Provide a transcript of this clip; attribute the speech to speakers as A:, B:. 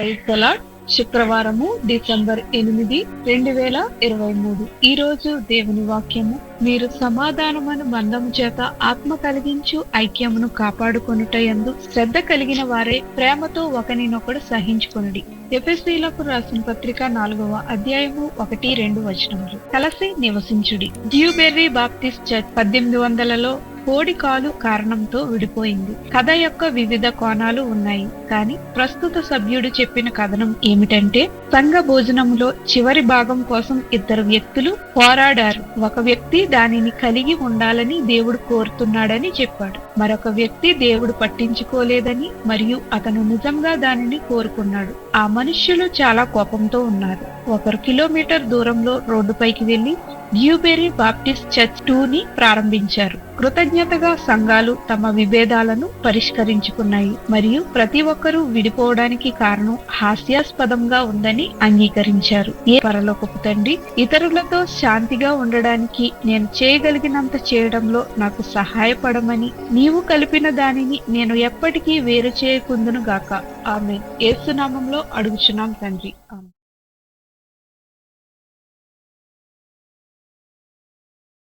A: Praise తలాడ్ శుక్రవారము December ఎనిమిది రెండు వేల ఇరవై మూడు. ఈ రోజు దేవుని వాక్యము. మీరు సమాధానమును బంధము చేత ఆత్మ కలిగించు ఐక్యమును కాపాడుకొనుట యందు శ్రద్ధ కలిగిన వారే ప్రేమతో ఒకనినొకడు సహించుకొనుడి. ఎఫ్ఎస్సీలకు రాసిన పత్రిక నాలుగవ అధ్యాయము ఒకటి రెండు వచనములు. కలసి నివసించుడి. డ్యూబెర్రీ బాప్టిస్ట్ చర్చ్ పద్దెనిమిది వందలలో కోడి కాలు కారణంతో విడిపోయింది. కథ యొక్క వివిధ కోణాలు ఉన్నాయి. కానీ ప్రస్తుత సభ్యుడు చెప్పిన కథనం ఏమిటంటే సంఘ భోజనంలో చివరి భాగం కోసం ఇద్దరు వ్యక్తులు పోరాడారు. ఒక వ్యక్తి దానిని కలిగి ఉండాలని దేవుడు కోరుతున్నాడని చెప్పాడు. మరొక వ్యక్తి దేవుడు పట్టించుకోలేదని మరియు అతను నిజంగా దానిని కోరుకున్నాడు. ఆ మనుష్యులు చాలా కోపంతో ఉన్నారు. ఒకరు కిలోమీటర్ దూరంలో రోడ్డుపైకి వెళ్ళి న్యూబెరీ బాప్టిస్ట్ చర్చ్ టూని ప్రారంభించారు. కృతజ్ఞతగా సంఘాలు తమ విభేదాలను పరిష్కరించుకున్నాయి మరియు ప్రతి ఒక్కరూ విడిపోవడానికి కారణం హాస్యాస్పదంగా ఉందని అంగీకరించారు. ఏ పరలోకపు తండ్రి ఇతరులతో శాంతిగా ఉండడానికి నేను చేయగలిగినంత చేయడంలో నాకు సహాయపడమని నీవు కలిపిన దానిని నేను ఎప్పటికీ వేరు చేయకుందును గాక ఆమె ఏసునామంలో అడుగుచున్నాం తండ్రి.